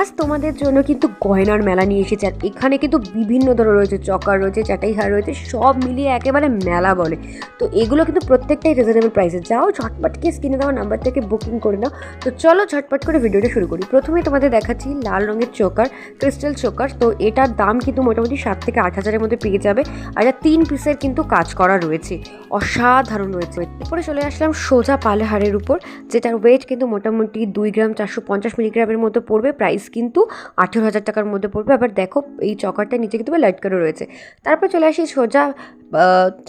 আজ তোমাদের জন্য কিন্তু গয়নার মেলা নিয়ে এসেছে। আর এখানে কিন্তু বিভিন্ন ধরনের রয়েছে, চকার রয়েছে, চাটাই হার রয়েছে, সব মিলিয়ে একেবারে মেলা বলে। তো এগুলো কিন্তু প্রত্যেকটাই রিজনেবল প্রাইসে যাও ঝটপটকে স্ক্রিনে দেওয়া নাম্বার থেকে বুকিং করে নাও। তো চলো ঝটপট করে ভিডিওটা শুরু করি। প্রথমে তোমাদের দেখাচ্ছি লাল রঙের চোকার ক্রিস্টাল চোকার। তো এটার দাম কিন্তু মোটামুটি সাত থেকে আট হাজারের মধ্যে পেয়ে যাবে। আর এটা তিন পিসের কিন্তু কাজ করা রয়েছে। অসাধারণ রয়েছে। এরপরে চলে আসলাম সোজা পালে হারের উপর, যেটার ওয়েট কিন্তু মোটামুটি দুই গ্রাম চারশো পঞ্চাশ মিলিগ্রামের মতো পড়বে। প্রাইস কিন্তু আঠেরো হাজার টাকার মধ্যে পড়বে। আবার দেখো, এই চকারটা নিচে কিন্তু লাইট করে রয়েছে। তারপর চলে আসি সোজা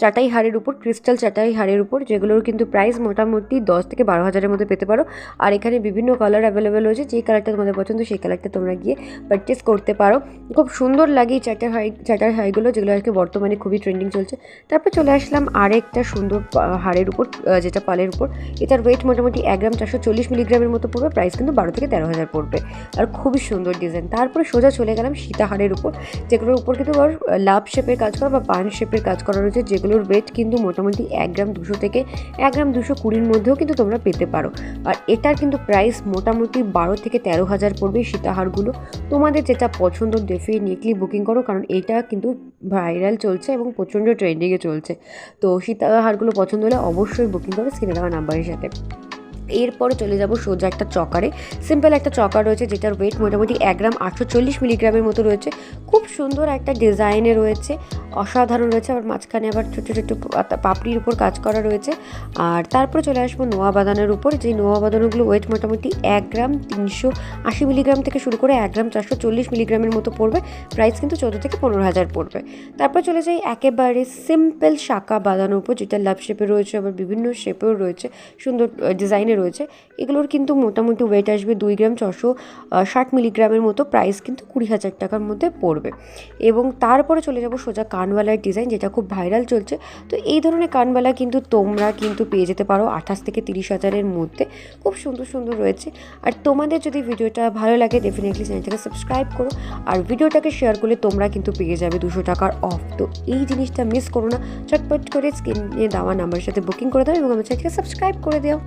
চাটাই হাড়ের উপর, ক্রিস্টাল চাটাই হাড়ের উপর, যেগুলোর কিন্তু প্রাইস মোটামুটি দশ থেকে বারো হাজারের মধ্যে পেতে পারো। আর এখানে বিভিন্ন কালার অ্যাভেলেবেল রয়েছে যে কালারটা তোমাদের পছন্দ সেই কালারটা তোমরা গিয়ে পারচেস করতে পারো। খুব সুন্দর লাগে এই চাটার হাই চাটার হাইগুলো যেগুলো আজকে বর্তমানে খুবই ট্রেন্ডিং চলছে। তারপর চলে আসলাম আরেকটা সুন্দর হাড়ের উপর যেটা পালের উপর। এটার ওয়েট মোটামুটি এক গ্রাম চারশো চল্লিশ মিলিগ্রামের মতো পড়বে প্রাইস কিন্তু বারো থেকে তেরো হাজার পড়বে। আর খুবই সুন্দর ডিজাইন তারপরে সোজা চলে গেলাম সীতাহারের উপর, যেগুলোর উপর কিন্তু লাভ শেপের কাজ করা বা পান শেপের কাজ করা রয়েছে, যেগুলোর ওয়েট কিন্তু মোটামুটি এক গ্রাম দুশো থেকে এক গ্রাম দুশো কুড়ির মধ্যেও কিন্তু তোমরা পেতে পারো। আর এটার কিন্তু প্রাইস মোটামুটি বারো থেকে তেরো হাজার পড়বে সীতাহারগুলো। তোমাদের যেটা পছন্দ ডেফিনেটলি বুকিং করো, কারণ এটা কিন্তু ভাইরাল চলছে এবং প্রচণ্ড ট্রেন্ডিংয়ে চলছে। তো সীতাহারগুলো পছন্দ হলে অবশ্যই বুকিং করো, স্ক্রিনে দেওয়া নাম্বারের সাথে। এরপরে চলে যাব সোজা একটা চকারে। সিম্পল একটা চকার রয়েছে যেটার ওয়েট মোটামুটি এক গ্রাম আটশো চল্লিশ মিলিগ্রামের মতো রয়েছে। খুব সুন্দর একটা ডিজাইনে রয়েছে। অসাধারণ রয়েছে, আবার মাঝখানে আবার ছোটো ছোটো পাপড়ির উপর কাজ করা রয়েছে। আর তারপরে চলে আসব নোয়া বাদানের উপর। যে নোয়া বাদানগুলো ওয়েট মোটামুটি এক গ্রাম তিনশো আশি মিলিগ্রাম থেকে শুরু করে এক গ্রাম চারশো চল্লিশ মিলিগ্রামের মতো পড়বে। প্রাইস কিন্তু চোদ্দ থেকে পনেরো হাজার পড়বে। তারপর চলে যাই একেবারে সিম্পল শাঁকা বাঁধানোর উপর, যেটা লাভ শেপে রয়েছে, আবার বিভিন্ন শেপেও রয়েছে। সুন্দর ডিজাইনে রয়েছে। এগুলোর কিন্তু মোটামুটি ওয়েট আসবে দুই গ্রাম ছশো ষাট মিলিগ্রামের মতো প্রাইস কিন্তু কুড়ি হাজার টাকার মধ্যে পড়বে। এবং তারপরে চলে যাব সোজা কানওয়ালার ডিজাইন যেটা খুব ভাইরাল চলছে। তো এই ধরনের কানওয়ালা কিন্তু তোমরা কিন্তু পেয়ে যেতে পারো আঠাশ থেকে তিরিশ হাজারের মধ্যে। খুব সুন্দর সুন্দর রয়েছে। আর তোমাদের যদি ভিডিওটা ভালো লাগে ডেফিনেটলি চ্যানেলটাকে সাবস্ক্রাইব করো। আর ভিডিওটাকে শেয়ার করলে তোমরা কিন্তু পেয়ে যাবে দুশো টাকার অফ তো এই জিনিসটা মিস করো না। চটপট করে স্ক্রিনে দেওয়া নাম্বারের সাথে বুকিং করে দাও এবং আমার চ্যানেলটাকে সাবস্ক্রাইব করে দাও।